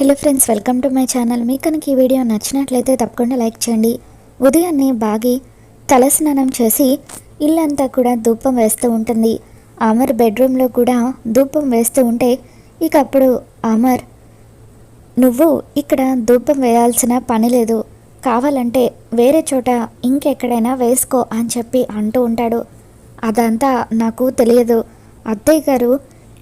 Hello friends welcome to my channel మీకు కనుక ఈ వీడియో నచ్చినట్లయితే తప్పకుండా లైక్ చేయండి. ఉదయాన్నే బాగి తలస్నానం చేసి ఇల్లంతా కూడా ధూపం వేస్తూ ఉంటుంది. అమర్ బెడ్రూమ్లో కూడా ధూపం వేస్తూ ఉంటే ఇక అప్పుడు అమర్ నువ్వు ఇక్కడ ధూపం వేయాల్సిన పని లేదు. కావాలంటే వేరే చోట ఇంకెక్కడైనా వేసుకో అని చెప్పి అంటూ ఉంటాడు. అదంతా నాకు తెలియదు. అత్తయ్య గారు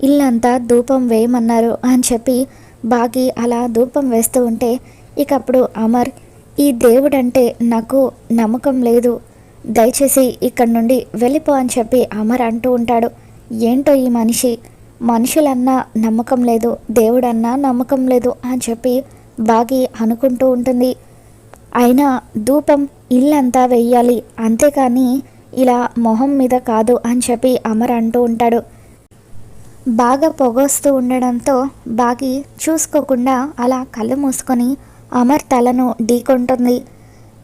ఇల్లంతా ధూపం వేయమన్నారు అని చెప్పి బాగి అలా ధూపం వేస్తూ ఉంటే ఇక అప్పుడు అమర్ ఈ దేవుడంటే నాకు నమ్మకం లేదు. దయచేసి ఇక్కడి నుండి వెళ్ళిపో అని చెప్పి అమర్ అంటూ ఉంటాడు. ఏంటో ఈ మనిషి? మనుషులన్నా నమ్మకం లేదు దేవుడన్నా నమ్మకం లేదు అని చెప్పి బాగి అనుకుంటూ ఉంటుంది. అయినా ధూపం ఇల్లంతా వెయ్యాలి అంతేకాని ఇలా మొహం మీద కాదు అని చెప్పి అమర్ అంటూ ఉంటాడు. బాగా పొగొస్తూ ఉండడంతో బాగి చూసుకోకుండా అలా కళ్ళు మూసుకొని అమర్ తలను ఢీకొంటుంది.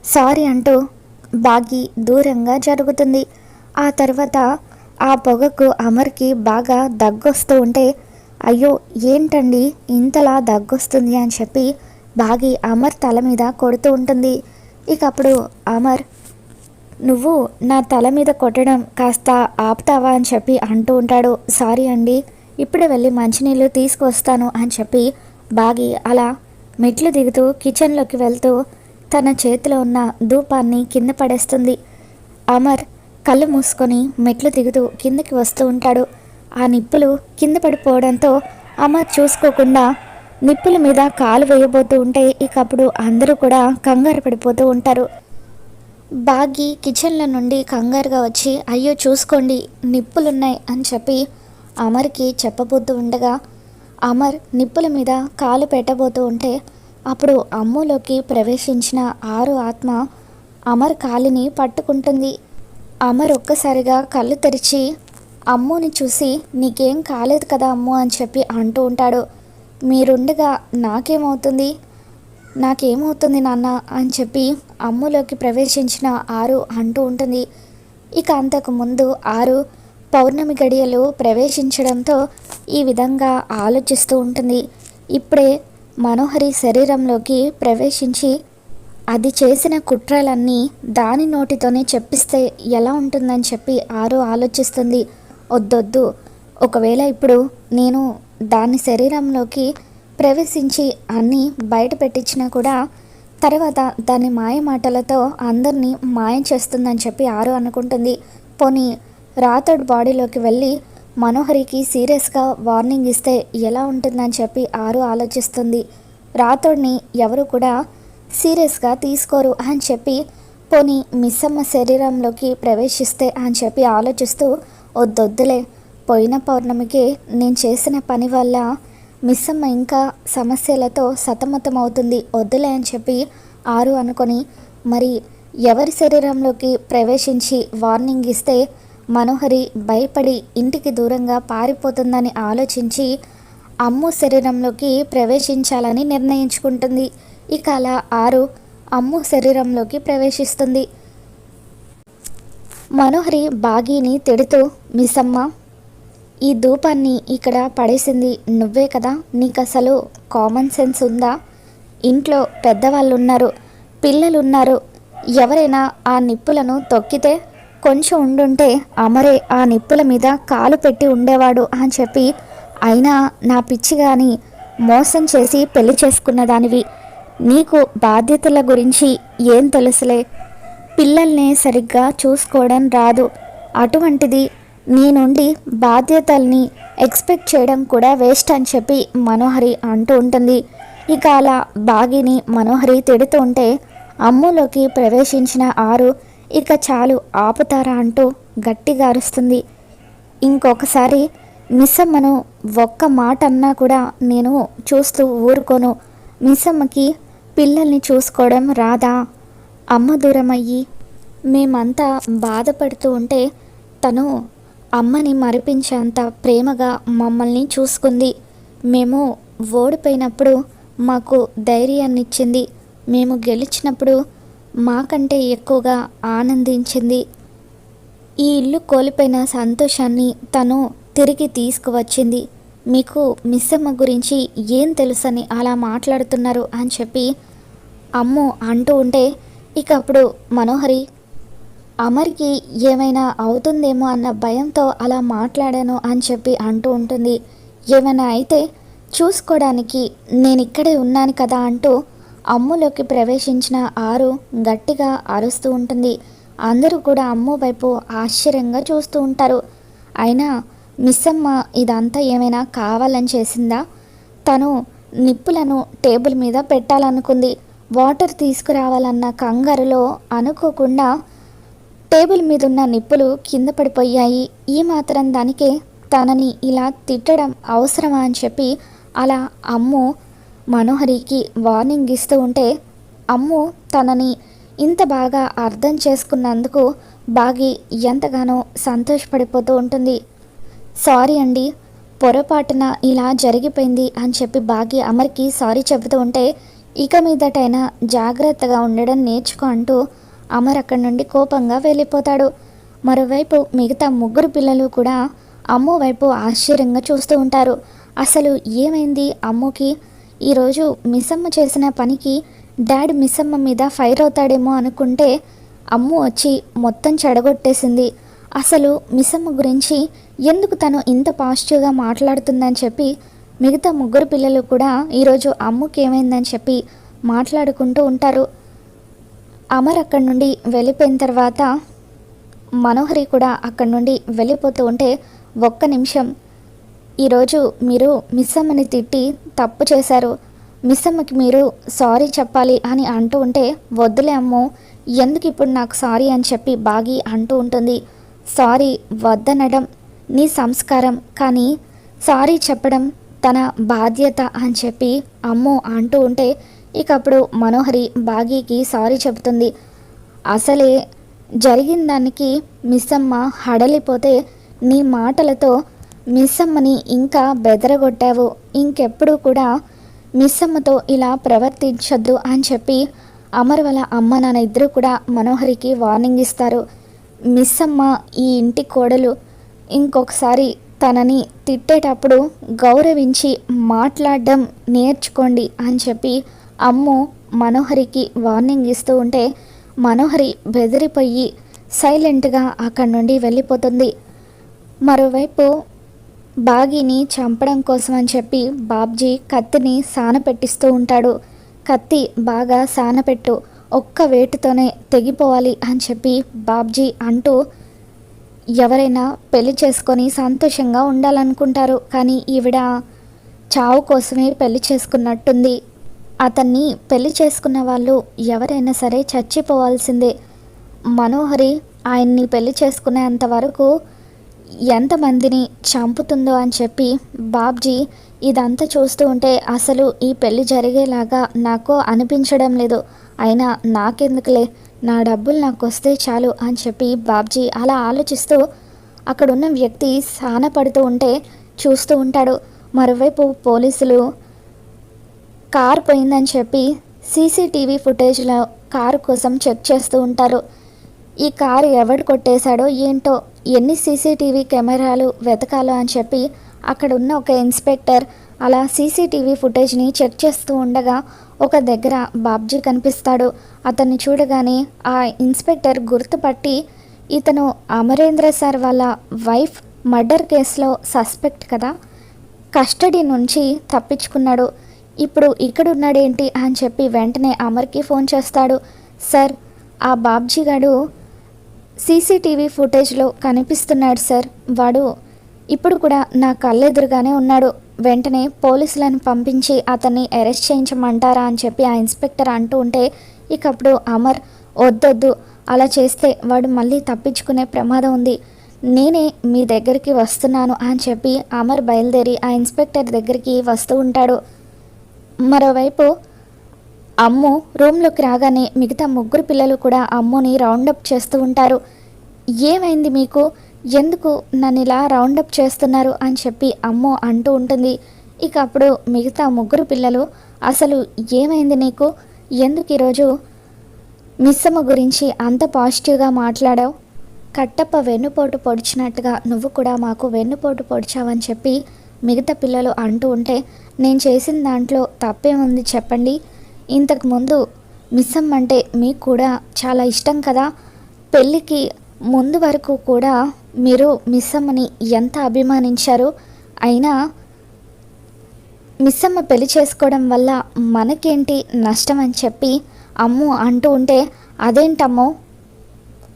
సారీ అంటూ బాగి దూరంగా జరుగుతుంది. ఆ తర్వాత ఆ పొగకు అమర్కి బాగా దగ్గొస్తూ ఉంటే అయ్యో ఏంటండి ఇంతలా దగ్గొస్తుంది అని చెప్పి బాగి అమర్ తల మీద కొడుతూ ఉంటుంది. ఇక అప్పుడు అమర్ నువ్వు నా తల మీద కొట్టడం కాస్త ఆపుతావా అని చెప్పి అంటూ ఉంటాడు. సారీ అండి ఇప్పుడే వెళ్ళి మంచినీళ్ళు తీసుకొస్తాను అని చెప్పి బాగి అలా మెట్లు దిగుతూ కిచెన్లోకి వెళ్తూ తన చేతిలో ఉన్న ధూపాన్ని కింద పడేస్తుంది. అమర్ కళ్ళు మూసుకొని మెట్లు దిగుతూ కిందకి వస్తూ ఉంటాడు. ఆ నిప్పులు కింద పడిపోవడంతో అమర్ చూసుకోకుండా నిప్పుల మీద కాలు వేయబోతూ ఉంటే ఇకప్పుడు అందరూ కూడా కంగారు పడిపోతూ ఉంటారు. బాగి కిచెన్లో నుండి కంగారుగా వచ్చి అయ్యో చూసుకోండి నిప్పులున్నాయి అని చెప్పి అమర్కి చెప్పబోతూ ఉండగా అమర్ నిప్పుల మీద కాలు పెట్టబోతూ ఉంటే అప్పుడు అమ్ములోకి ప్రవేశించిన ఆరు ఆత్మ అమర్ కాలిని పట్టుకుంటుంది. అమర్ ఒక్కసారిగా కళ్ళు తెరిచి అమ్ముని చూసి నీకేం కాలేదు కదా అమ్ము అని చెప్పి అంటూ ఉంటాడు. మీరుండగా నాకేమవుతుంది? నాకేమవుతుంది నాన్న అని చెప్పి అమ్ములోకి ప్రవేశించిన ఆరు అంటూ ఉంటుంది. ఇక అంతకు ముందు ఆరు పౌర్ణమి గడియలు ప్రవేశించడంతో ఈ విధంగా ఆలోచిస్తూ ఉంటుంది. ఇప్పుడే మనోహరి శరీరంలోకి ప్రవేశించి అది చేసిన కుట్రలన్నీ దాని నోటితోనే చెప్పిస్తే ఎలా ఉంటుందని చెప్పి ఆరు ఆలోచిస్తుంది. వద్దొద్దు ఒకవేళ ఇప్పుడు నేను దాని శరీరంలోకి ప్రవేశించి అన్నీ బయట పెట్టించినా కూడా తర్వాత దాని మాయ మాటలతో అందరినీ మాయం చేస్తుందని చెప్పి ఆరు అనుకుంటుంది. పోనీ రాథోడ్ బాడీలోకి వెళ్ళి మనోహరికి సీరియస్గా వార్నింగ్ ఇస్తే ఎలా ఉంటుందని చెప్పి ఆరు ఆలోచిస్తుంది. రాథోడ్ని ఎవరు కూడా సీరియస్గా తీసుకోరు అని చెప్పి పోనీ మిస్సమ్మ శరీరంలోకి ప్రవేశిస్తే అని చెప్పి ఆలోచిస్తూ వద్దొద్దులే పోయిన పౌర్ణమికి నేను చేసిన పని వల్ల మిస్సమ్మ ఇంకా సమస్యలతో సతమతం అవుతుంది వద్దులే అని చెప్పి ఆరు అనుకొని మరి ఎవరి శరీరంలోకి ప్రవేశించి వార్నింగ్ ఇస్తే మనోహరి భయపడి ఇంటికి దూరంగా పారిపోతుందని ఆలోచించి అమ్ము శరీరంలోకి ప్రవేశించాలని నిర్ణయించుకుంటుంది. ఇక అలా ఆరు అమ్ము శరీరంలోకి ప్రవేశిస్తుంది. మనోహరి బాగీని తిడుతూ మిస్సమ్మ ఈ ధూపాన్ని ఇక్కడ పడేసింది నువ్వే కదా? నీకు అసలు కామన్ సెన్స్ ఉందా? ఇంట్లో పెద్దవాళ్ళు ఉన్నారు పిల్లలు ఉన్నారు ఎవరైనా ఆ నిప్పులను తొక్కితే కొంచెం ఉండుంటే అమరే ఆ నిప్పుల మీద కాలు పెట్టి ఉండేవాడు అని చెప్పి అయినా నా పిచ్చి కానీ మోసం చేసి పెళ్ళి చేసుకున్న దానివి. నీకు బాధ్యతల గురించి ఏం తెలుసులే? పిల్లల్ని సరిగ్గా చూసుకోవడం రాదు. అటువంటిది నీ నుండి బాధ్యతల్ని ఎక్స్పెక్ట్ చేయడం కూడా వేస్ట్ అని చెప్పి మనోహరి అంటూ ఉంటుంది. ఇక అలా బాగిని మనోహరి తిడుతూ ఉంటే అమ్ములోకి ప్రవేశించిన ఆరు ఇక చాలు ఆపుతారా అంటూ గట్టిగా అరుస్తుంది. ఇంకొకసారి మిస్సమ్మను ఒక్క మాట అన్నా కూడా నేను చూస్తూ ఊరుకోను. మిస్సమ్మకి పిల్లల్ని చూసుకోవడం రాదా? అమ్మ దూరమయ్యి. మేమంతా బాధపడుతూ ఉంటే తను అమ్మని మరిపించేంత ప్రేమగా మమ్మల్ని చూసుకుంది. మేము ఓడిపోయినప్పుడు మాకు ధైర్యాన్ని ఇచ్చింది మేము గెలిచినప్పుడు మాకంటే ఎక్కువగా ఆనందించింది. ఈ ఇల్లు కోల్పోయిన సంతోషాన్ని తను తిరిగి తీసుకువచ్చింది. మీకు మిస్సమ్మ గురించి ఏం తెలుసని అలా మాట్లాడుతున్నారు అని చెప్పి అమ్ము అంటూ ఉంటే ఇక అప్పుడు మనోహరి అమర్కి ఏమైనా అవుతుందేమో అన్న భయంతో అలా మాట్లాడాను అని చెప్పి అంటూ ఉంటుంది. ఏమైనా అయితే చూసుకోవడానికి నేను ఇక్కడే ఉన్నాను కదా అంటూ అమ్ములోకి ప్రవేశించిన ఆరు గట్టిగా అరుస్తూ ఉంటుంది. అందరూ కూడా అమ్ము వైపు ఆశ్చర్యంగా చూస్తూ ఉంటారు. అయినా మిస్సమ్మ ఇదంతా ఏమైనా కావాలని చేసిందా? తను నిప్పులను టేబుల్ మీద పెట్టాలనుకుంది. వాటర్ తీసుకురావాలన్న కంగారులో అనుకోకుండా టేబుల్ మీద ఉన్న నిప్పులు కింద పడిపోయాయి. ఈ మాత్రం దానికే తనని ఇలా తిట్టడం అవసరమా అని చెప్పి అలా అమ్ము మనోహరికి వార్నింగ్ ఇస్తూ ఉంటే అమ్ము తనని ఇంత బాగా అర్థం చేసుకున్నందుకు బాగి ఎంతగానో సంతోషపడిపోతూ ఉంటుంది. సారీ అండి పొరపాటున ఇలా జరిగిపోయింది అని చెప్పి బాగి అమర్కి సారీ చెబుతూ ఉంటే ఇక మీదటైనా జాగ్రత్తగా ఉండడం నేర్చుకో అంటూ అమర్ అక్కడి నుండి కోపంగా వెళ్ళిపోతాడు. మరోవైపు మిగతా ముగ్గురు పిల్లలు కూడా అమ్ము వైపు ఆశ్చర్యంగా చూస్తూ ఉంటారు. అసలు ఏమైంది అమ్ముకి? ఈరోజు మిస్సమ్మ చేసిన పనికి డాడ్ మిస్సమ్మ మీద ఫైర్ అవుతాడేమో అనుకుంటే అమ్ము వచ్చి మొత్తం చెడగొట్టేసింది. అసలు మిస్సమ్మ గురించి ఎందుకు తను ఇంత పాజిటివ్గా మాట్లాడుతుందని చెప్పి మిగతా ముగ్గురు పిల్లలు కూడా ఈరోజు అమ్ముకి ఏమైందని చెప్పి మాట్లాడుకుంటూ ఉంటారు. అమర్ అక్కడి నుండి వెళ్ళిపోయిన తర్వాత మనోహరి కూడా అక్కడి నుండి వెళ్ళిపోతూ ఉంటే ఒక్క నిమిషం. ఈరోజు మీరు మిస్ అమ్మని తిట్టి తప్పు చేశారు. మిస్ అమ్మకి మీరు సారీ చెప్పాలి అని అంటూ ఉంటే వద్దులే అమ్ము ఎందుకు ఇప్పుడు నాకు సారీ అని చెప్పి బాగి అంటూ ఉంటుంది. సారీ వద్దనడం నీ సంస్కారం కానీ సారీ చెప్పడం తన బాధ్యత అని చెప్పి అమ్మో అంటూ ఉంటే ఇక అప్పుడు మనోహరి బాగీకి సారీ చెబుతుంది. అసలే జరిగిన దానికి మిస్సమ్మ హడలిపోతే నీ మాటలతో మిస్సమ్మని ఇంకా బెదరగొట్టావు. ఇంకెప్పుడు కూడా మిస్సమ్మతో ఇలా ప్రవర్తించొద్దు అని చెప్పి అమర్ వాళ్ళ అమ్మ నాన్న ఇద్దరు కూడా మనోహరికి వార్నింగ్ ఇస్తారు. మిస్సమ్మ ఈ ఇంటి కోడలు ఇంకొకసారి తనని తిట్టేటప్పుడు గౌరవించి మాట్లాడడం నేర్చుకోండి అని చెప్పి అమ్ము మనోహరికి వార్నింగ్ ఇస్తూ ఉంటే మనోహరి బెదిరిపోయి సైలెంట్గా అక్కడి నుండి వెళ్ళిపోతుంది. మరోవైపు బాగిని చంపడం కోసం అని చెప్పి బాబ్జీ కత్తిని సానపెట్టిస్తూ ఉంటాడు. కత్తి బాగా సానపెట్టు ఒక్క వేటుతోనే తెగిపోవాలి అని చెప్పి బాబ్జీ అంటూ ఎవరైనా పెళ్ళి చేసుకొని సంతోషంగా ఉండాలనుకుంటారు. కానీ ఈవిడ చావు కోసమే పెళ్ళి చేసుకున్నట్టుంది. అతన్ని పెళ్ళి చేసుకున్న వాళ్ళు ఎవరైనా సరే చచ్చిపోవాల్సిందే. మనోహరి ఆయన్ని పెళ్ళి చేసుకునేంత వరకు ఎంతమందిని చంపుతుందో అని చెప్పి బాబ్జీ ఇదంతా చూస్తూ ఉంటే అసలు ఈ పెళ్ళి జరిగేలాగా నాకు అనిపించడం లేదు. అయినా నాకెందుకులే? నా డబ్బులు నాకు వస్తే చాలు అని చెప్పి బాబ్జీ అలా ఆలోచిస్తూ అక్కడున్న వ్యక్తి సానపడుతూ ఉంటే చూస్తూ ఉంటాడు. మరోవైపు పోలీసులు కార్ పోయిందని చెప్పి సీసీటీవీ ఫుటేజ్లో కారు కోసం చెక్ చేస్తూ ఉంటారు. ఈ కారు ఎవడు కొట్టేశాడో ఏంటో ఎన్ని సీసీటీవీ కెమెరాలు వెతకాలో అని చెప్పి అక్కడ ఉన్న ఒక ఇన్స్పెక్టర్ అలా సీసీటీవీ ఫుటేజ్ని చెక్ చేస్తూ ఉండగా ఒక దగ్గర బాబ్జీ కనిపిస్తాడు. అతన్ని చూడగానే ఆ ఇన్స్పెక్టర్ గుర్తుపట్టి ఇతను అమరేంద్ర సార్ వాళ్ళ వైఫ్ మర్డర్ కేసులో సస్పెక్ట్ కదా కస్టడీ నుంచి తప్పించుకున్నాడు. ఇప్పుడు ఇక్కడ ఉన్నాడేంటి అని చెప్పి వెంటనే అమర్కి ఫోన్ చేస్తాడు. సార్ ఆ బాబ్జీ గాడు సీసీటీవీ ఫుటేజ్లో కనిపిస్తున్నాడు సార్. వాడు ఇప్పుడు కూడా నా కళ్ళెదురుగానే ఉన్నాడు. వెంటనే పోలీసులను పంపించి అతన్ని అరెస్ట్ చేయించమంటారా అని చెప్పి ఆ ఇన్స్పెక్టర్ అంటూ ఉంటే ఇకప్పుడు అమర్ వద్దొద్దు అలా చేస్తే వాడు మళ్ళీ తప్పించుకునే ప్రమాదం ఉంది. నేనే మీ దగ్గరికి వస్తున్నాను అని చెప్పి అమర్ బయలుదేరి ఆ ఇన్స్పెక్టర్ దగ్గరికి వస్తూ ఉంటాడు. మరోవైపు అమ్ము రూమ్లోకి రాగానే మిగతా ముగ్గురు పిల్లలు కూడా అమ్ముని రౌండప్ చేస్తూ ఉంటారు. ఏమైంది మీకు? ఎందుకు నన్ను ఇలా రౌండప్ చేస్తున్నారు అని చెప్పి అమ్ము అంటూ ఉంటుంది. ఇక అప్పుడు మిగతా ముగ్గురు పిల్లలు అసలు ఏమైంది నీకు? ఎందుకు ఈరోజు మిస్సమ్మ గురించి అంత పాజిటివ్గా మాట్లాడావు? కట్టప్ప వెన్నుపోటు పొడిచినట్టుగా నువ్వు కూడా మాకు వెన్నుపోటు పొడిచావని చెప్పి మిగతా పిల్లలు అంటూ ఉంటే నేను చేసిన దాంట్లో తప్పేముంది చెప్పండి. ఇంతకుముందు మిస్సమ్ అంటే మీకు కూడా చాలా ఇష్టం కదా. పెళ్ళికి ముందు వరకు కూడా మీరు మిస్సమ్మని ఎంత అభిమానించారు? అయినా మిస్సమ్మ పెళ్ళి చేసుకోవడం వల్ల మనకేంటి నష్టం అని చెప్పి అమ్ము అంటూ ఉంటే అదేంటమ్మో?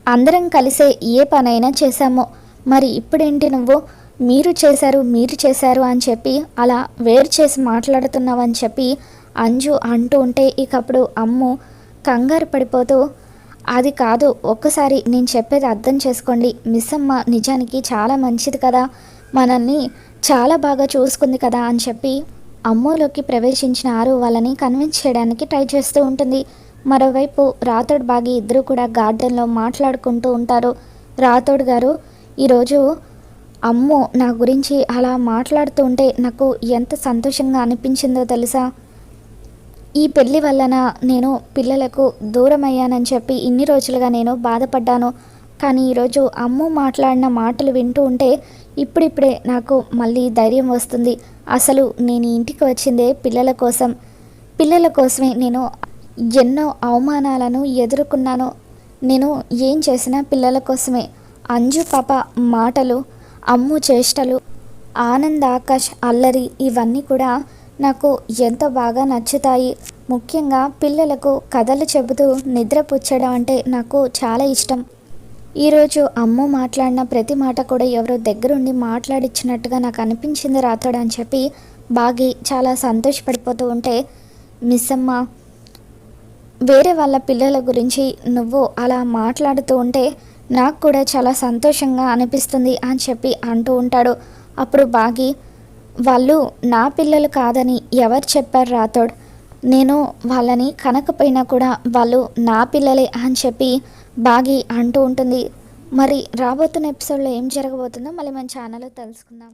అందరం కలిసే ఏ పనైనా చేశాము. మరి ఇప్పుడేంటి నువ్వు? మీరు చేశారు మీరు చేశారు అని చెప్పి అలా వేరు చేసి మాట్లాడుతున్నావని చెప్పి అంజు అంటూ ఉంటే ఇక అప్పుడు అమ్ము కంగారు పడిపోతూ అది కాదు ఒక్కసారి నేను చెప్పేది అర్థం చేసుకోండి. మిస్ అమ్మ నిజానికి చాలా మంచిది కదా మనల్ని చాలా బాగా చూసుకుంది కదా అని చెప్పి అమ్మోలోకి ప్రవేశించిన ఆరు వాళ్ళని కన్విన్స్ చేయడానికి ట్రై చేస్తూ ఉంటుంది. మరోవైపు రాథోడ్ బాగి ఇద్దరు కూడా గార్డెన్లో మాట్లాడుకుంటూ ఉంటారు. రాథోడ్ గారు ఈరోజు అమ్ము నా గురించి అలా మాట్లాడుతుంటే నాకు ఎంత సంతోషంగా అనిపించిందో తెలుసా? ఈ పెళ్ళి వలన నేను పిల్లలకు దూరం అయ్యానని చెప్పి ఇన్ని రోజులుగా నేను బాధపడ్డాను. కానీ ఈరోజు అమ్ము మాట్లాడిన మాటలు వింటూ ఉంటే ఇప్పుడిప్పుడే నాకు మళ్ళీ ధైర్యం వస్తుంది. అసలు నేను ఇంటికి వచ్చిందే పిల్లల కోసం. పిల్లల కోసమే నేను ఎన్నో అవమానాలను ఎదుర్కొన్నాను. నేను ఏం చేసినా పిల్లల కోసమే. అంజు పాప మాటలు అమ్ము చేష్టలు ఆనంద్ ఆకాష్ అల్లరి ఇవన్నీ కూడా నాకు ఎంతో బాగా నచ్చుతాయి. ముఖ్యంగా పిల్లలకు కథలు చెబుతూ నిద్రపుచ్చడం అంటే నాకు చాలా ఇష్టం. ఈరోజు అమ్ము మాట్లాడిన ప్రతి మాట కూడా ఎవరో దగ్గరుండి మాట్లాడిచ్చినట్టుగా నాకు అనిపించింది రాతోడు అని చెప్పి బాగి చాలా సంతోషపడిపోతూ ఉంటే మిస్ అమ్మ వేరే వాళ్ళ పిల్లల గురించి నువ్వు అలా మాట్లాడుతూ ఉంటే నాకు కూడా చాలా సంతోషంగా అనిపిస్తుంది అని చెప్పి అంటూ ఉంటాడు. అప్పుడు బాగి వాళ్ళు నా పిల్లలు కాదని ఎవరు చెప్పారు రాతోడ్ నేను వాళ్ళని కనకపోయినా కూడా వాళ్ళు నా పిల్లలే అని చెప్పి బాగి అంటూ ఉంటుంది. మరి రాబోతున్న ఎపిసోడ్లో ఏం జరగబోతుందో మళ్ళీ మన ఛానల్లో తెలుసుకుందాం.